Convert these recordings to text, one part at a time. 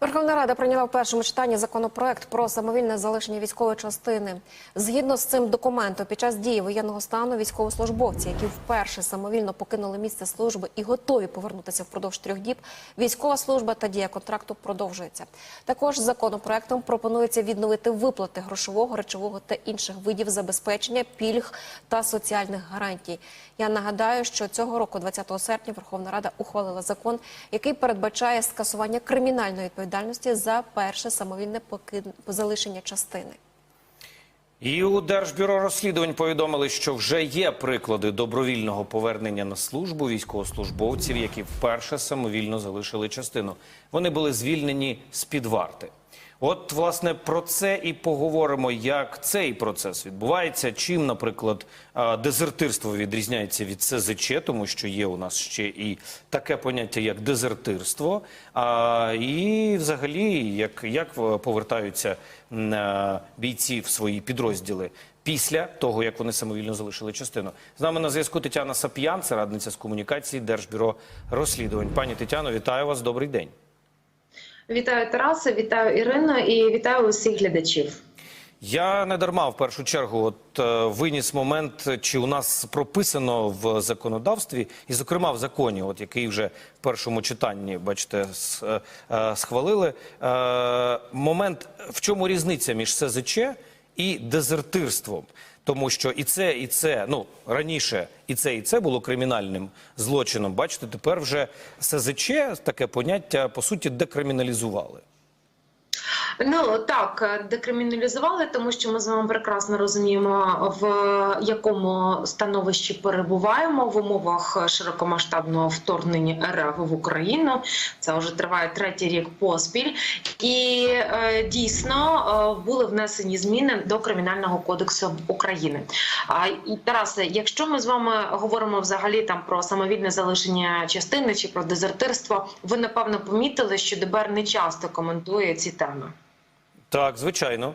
Верховна Рада прийняла в першому читанні законопроект про самовільне залишення військової частини. Згідно з цим документом, під час дії воєнного стану військовослужбовці, які вперше самовільно покинули місце служби і готові повернутися впродовж трьох діб, військова служба та дія контракту продовжується. Також законопроектом пропонується відновити виплати грошового, речового та інших видів забезпечення, пільг та соціальних гарантій. Я нагадаю, що цього року, 20 серпня, Верховна Рада ухвалила закон, який передбачає скасування кримінальної відповідальності за перше самовільне залишення частини. І у Держбюро розслідувань повідомили, що вже є приклади добровільного повернення на службу військовослужбовців, які вперше самовільно залишили частину. Вони були звільнені з під варти. От, власне, про це і поговоримо, як цей процес відбувається. Чим, наприклад, дезертирство відрізняється від СЗЧ, тому що є у нас ще і таке поняття, як дезертирство. І взагалі, як, як е, повертаються е, бійці в свої підрозділи після того, як вони самовільно залишили частину. З нами на зв'язку Тетяна Сап'ян, це радниця з комунікації Держбюро розслідувань. Пані Тетяно, вітаю вас. Добрий день. Вітаю Тараса, вітаю Ірину і вітаю усіх глядачів. Я не дарма в першу чергу от е, виніс момент, чи у нас прописано в законодавстві, і зокрема в законі, от який вже в першому читанні, бачите, е, е, схвалили. Момент, в чому різниця між СЗЧ і дезертирством? Тому що і це, і це, ну раніше і це, і це було кримінальним злочином. Бачите, тепер вже СЗЧ таке поняття по суті декриміналізували. Ну так декриміналізували, тому що ми з вами прекрасно розуміємо, в якому становищі перебуваємо в умовах широкомасштабного вторгнення РФ в Україну. Це вже триває третій рік поспіль, і е, дійсно е, були внесені зміни до кримінального кодексу України. І Тарасе, якщо ми з вами говоримо взагалі там про самовільне залишення частини чи про дезертирство, ви напевно помітили, що ДБР не часто коментує ці теми. Так, звичайно.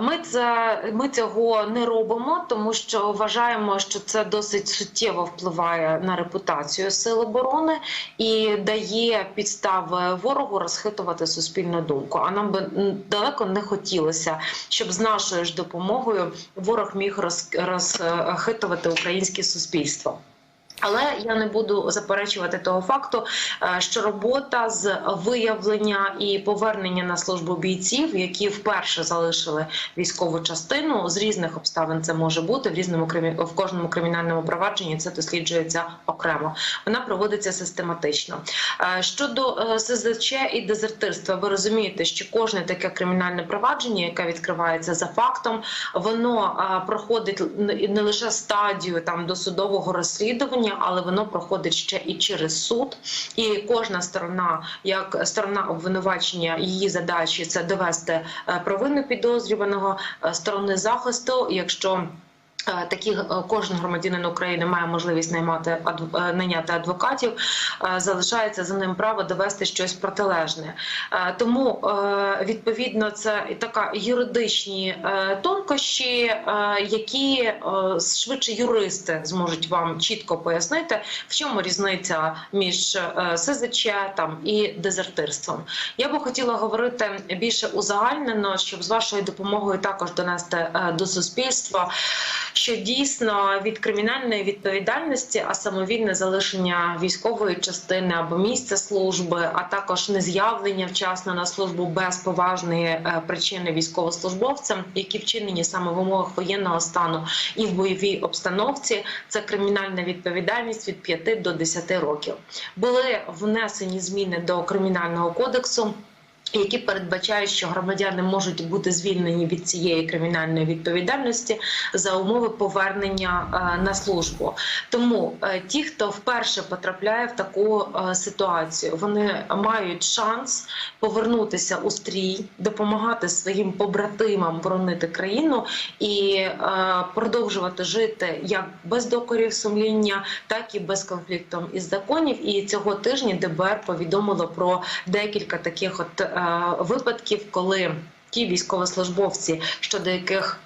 Ми це ми цього не робимо, тому що вважаємо, що це досить суттєво впливає на репутацію сил оборони і дає підстави ворогу розхитувати суспільну думку. А нам би далеко не хотілося, щоб з нашою ж допомогою ворог міг розхитувати українське суспільство. Але я не буду заперечувати того факту, е, що робота з виявлення і повернення на службу бійців, які вперше залишили військову частину, з різних обставин це може бути в різному в кожному кримінальному провадженні. Це досліджується окремо. Вона проводиться систематично. Е, Щодо е, СЗЧ і дезертирства, ви розумієте, що кожне таке кримінальне провадження, яке відкривається за фактом, воно проходить не лише стадію там досудового розслідування, але воно проходить ще і через суд. І кожна сторона, як сторона обвинувачення, її задачі це довести е, провину підозрюваного е, сторони захисту, якщо Такі е, кожен громадянин України має можливість наймати е, найняти адвокатів. е, Залишається за ним право довести щось протилежне. Е, Тому е, відповідно це така юридичні е, тонкощі, е, які е, швидше юристи зможуть вам чітко пояснити, в чому різниця між е, СЗЧ там і дезертирством. Я би хотіла говорити більше узагальнено, щоб з вашою допомогою також донести е, до суспільства що дійсно від кримінальної відповідальності, а самовільне залишення військової частини або місця служби, а також нез'явлення вчасно на службу без поважної е, причини військовослужбовцям, які вчинені саме в умовах воєнного стану і в бойовій обстановці, це кримінальна відповідальність від 5 до 10 років. Були внесені зміни до кримінального кодексу які передбачають, що громадяни можуть бути звільнені від цієї кримінальної відповідальності за умови повернення е, на службу. Тому е, ті, хто вперше потрапляє в таку е, ситуацію, вони мають шанс повернутися у стрій, допомагати своїм побратимам боронити країну і продовжувати жити як без докорів сумління, так і без конфлікту із законів. І цього тижня ДБР повідомило про декілька таких от випадків, коли ті військовослужбовці, щодо яких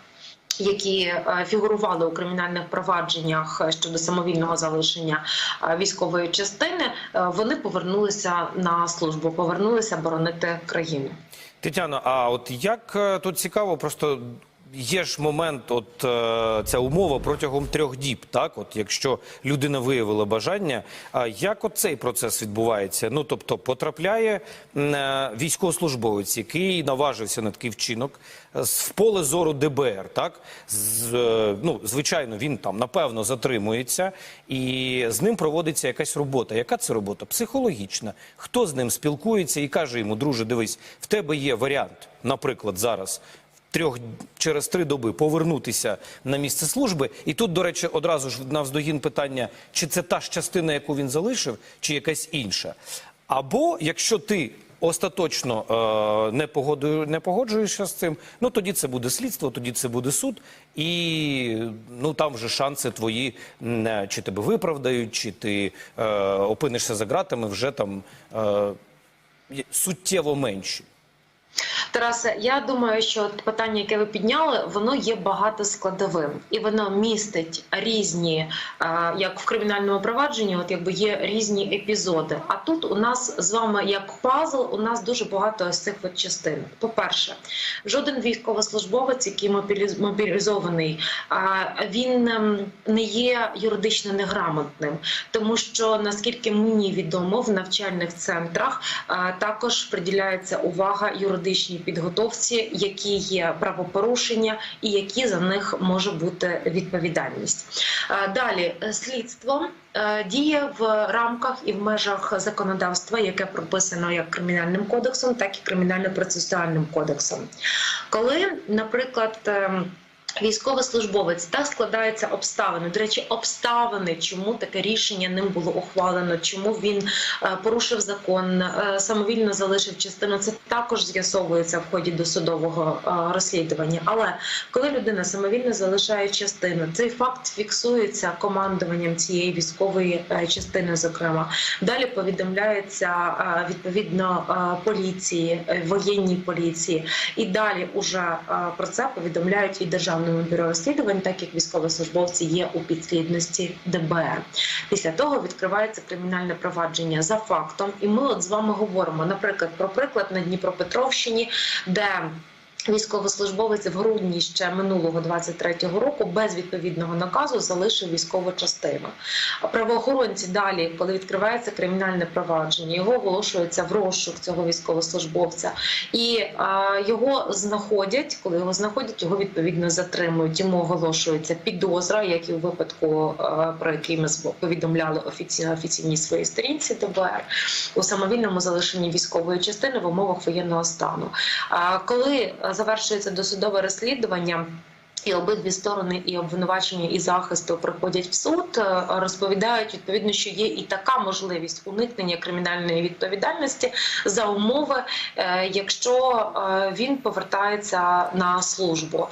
Які е, фігурували у кримінальних провадженнях е, щодо самовільного залишення е, військової частини, е, вони повернулися на службу, повернулися боронити країну. Тетяно, а от як е, тут цікаво, просто є ж момент, от е, ця умова протягом трьох діб, так? От якщо людина виявила бажання, як от цей процес відбувається? Ну тобто потрапляє е, військовослужбовець, який наважився на такий вчинок е, в поле зору ДБР, так? З, ну, звичайно, він там напевно затримується, і з ним проводиться якась робота. Яка це робота? Психологічна. Хто з ним спілкується і каже йому, друже, дивись, в тебе є варіант, наприклад, зараз. Трьох через три доби повернутися на місце служби, і тут, до речі, одразу ж навздогін питання: чи це та ж частина, яку він залишив, чи якась інша. Або якщо ти остаточно е, не, не погоджуєшся з цим, ну тоді це буде слідство, тоді це буде суд, і ну там вже шанси твої, м, е, чи тебе виправдають, чи ти е, опинишся за ґратами, вже там е, суттєво менші. Тарасе, я думаю, що питання, яке ви підняли, воно є багатоскладовим і воно містить різні, е, як в кримінальному провадженні, от якби є різні епізоди. А тут у нас з вами як пазл, у нас дуже багато з цих от частин. По-перше, жоден військовослужбовець, який мобілізований, він ем, не є юридично неграмотним, тому що наскільки мені відомо, в навчальних центрах е, також приділяється увага юридичній підготовці, які є правопорушення і які за них може бути відповідальність. Е, Далі е, слідство. е, Діє в рамках і в межах законодавства, яке прописано як кримінальним кодексом, так і кримінально-процесуальним кодексом. Коли, наприклад, ем, Військовослужбовець так складаються обставини. До речі, обставини, чому таке рішення ним було ухвалено, чому він е, порушив закон, е, самовільно залишив частину. Це також з'ясовується в ході досудового е, розслідування. Але коли людина самовільно залишає частину, цей факт фіксується командуванням цієї військової частини. Зокрема, далі повідомляється відповідно поліції, воєнній поліції, і далі уже про це повідомляють і державному бюро розслідувань, так як військовослужбовці є у підслідності ДБР. Після того відкривається кримінальне провадження за фактом, і ми от з вами говоримо, наприклад, про приклад на Дніпропетровщині, де Військовослужбовець в грудні ще минулого 23-го року без відповідного наказу залишив військову частину. А правоохоронці далі, коли відкривається кримінальне провадження, його оголошується в розшук цього військовослужбовця, і а, його знаходять. Коли його знаходять, його відповідно затримують. Йому оголошується підозра, як і у випадку, а, про який ми повідомляли офіційно офіційній своїй сторінці ДБР у самовільному залишенні військової частини в умовах воєнного стану. А коли е, завершується досудове розслідування. І обидві сторони, і обвинувачення, і захисту приходять в суд, е, розповідають відповідно, що є і така можливість уникнення кримінальної відповідальності за умови, е, якщо е, він повертається на службу.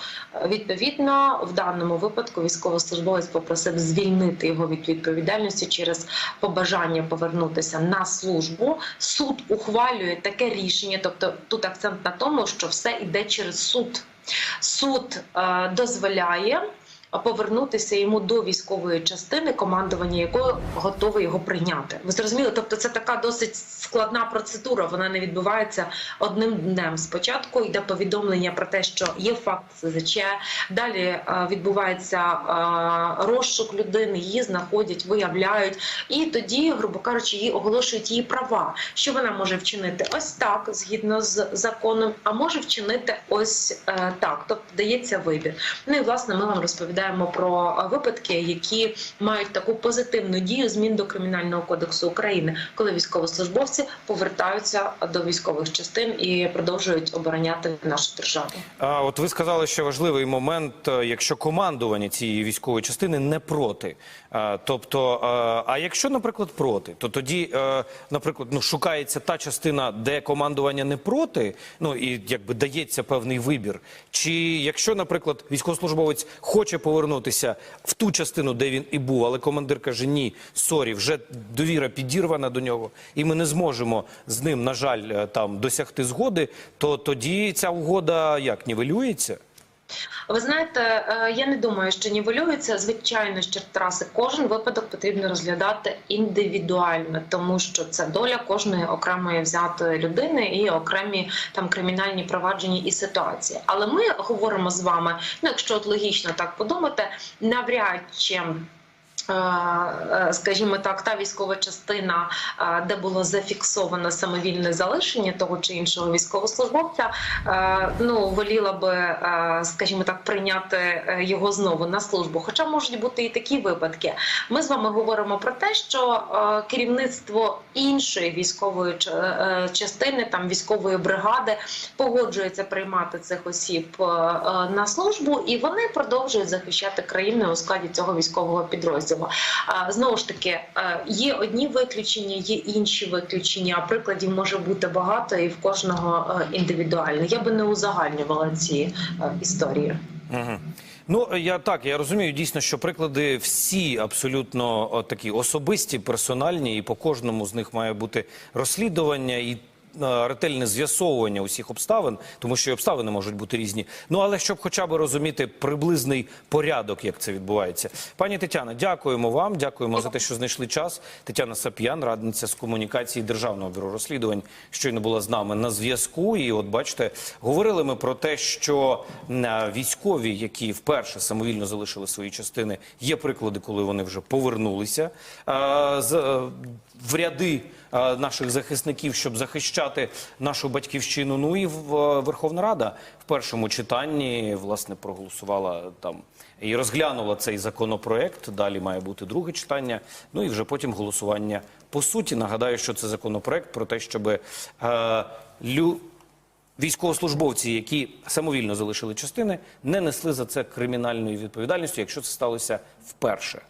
Відповідно, в даному випадку військовослужбовець попросив звільнити його від відповідальності через побажання повернутися на службу. Суд ухвалює таке рішення, тобто тут акцент на тому, що все йде через суд. Суд е, дозволяє повернутися йому до військової частини, командування якої готове його прийняти. Ви зрозуміли? Тобто, це така досить складна процедура. Вона не відбувається одним днем. Спочатку йде повідомлення про те, що є факт СЗЧ, далі е, відбувається е, розшук людини, її знаходять, виявляють, і тоді, грубо кажучи, їй оголошують її права. Що вона може вчинити? Ось так, згідно з законом, а може вчинити ось е, так. Тобто дається вибір. Ну і власне ми вам розповідаємо про е, випадки, які мають таку позитивну дію змін до кримінального кодексу України, коли військовослужбовці повертаються до військових частин і продовжують обороняти нашу державу. А от ви сказали, що важливий момент, е, якщо командування цієї військової частини не проти. Тобто, е, а якщо, наприклад, проти, то тоді, е, наприклад, ну шукається та частина, де командування не проти, ну і якби дається певний вибір. Чи якщо, наприклад, військовослужбовець хоче повернутися в ту частину, де він і був, але командир каже: ні, сорі, вже довіра підірвана до нього, і ми не зможемо з ним, на жаль, е, там досягти згоди, то тоді ця угода як нівелюється? Ви знаєте, е, я не думаю, що нівелюється. Звичайно, що траси кожен випадок потрібно розглядати індивідуально, тому що це доля кожної окремої взятої людини і окремі там кримінальні провадження і ситуації. Але ми говоримо з вами, ну якщо от логічно так подумати, навряд чи. Е, е, Скажімо так, та військова частина, е, де було зафіксовано самовільне залишення того чи іншого військовослужбовця, ну воліла би, скажімо так, прийняти його знову на службу. Хоча можуть бути і такі випадки. Ми з вами говоримо про те, що керівництво іншої військової частини, там військової бригади, погоджується приймати цих осіб на службу, і вони продовжують захищати країну у складі цього військового підрозділу. А, Знову ж таки, е, є одні виключення, є інші виключення. Прикладів може бути багато і в кожного е, індивідуально. Я би не узагальнювала ці е, історії. Угу. Ну я так я розумію дійсно, що приклади всі абсолютно такі особисті, персональні, і по кожному з них має бути розслідування і. Е, Ретельне з'ясовування усіх обставин, тому що і обставини можуть бути різні. Ну але щоб хоча б розуміти приблизний порядок, як це відбувається. Пані Тетяна, дякуємо вам. Дякуємо за те, що знайшли час. Тетяна Сап'ян, радниця з комунікації Державного бюро розслідувань, щойно була з нами на зв'язку. І от бачите, говорили ми про те, що е, військові, які вперше самовільно залишили свої частини, є приклади, коли вони вже повернулися е, з в ряди наших захисників, щоб захищати нашу батьківщину. Ну і Верховна Рада в першому читанні власне проголосувала там і розглянула цей законопроект. Далі має бути друге читання. Ну і вже потім голосування. По суті, нагадаю, що це законопроект про те, щоб е, лю військовослужбовці, які самовільно залишили частини, не несли за це кримінальної відповідальності, якщо це сталося вперше.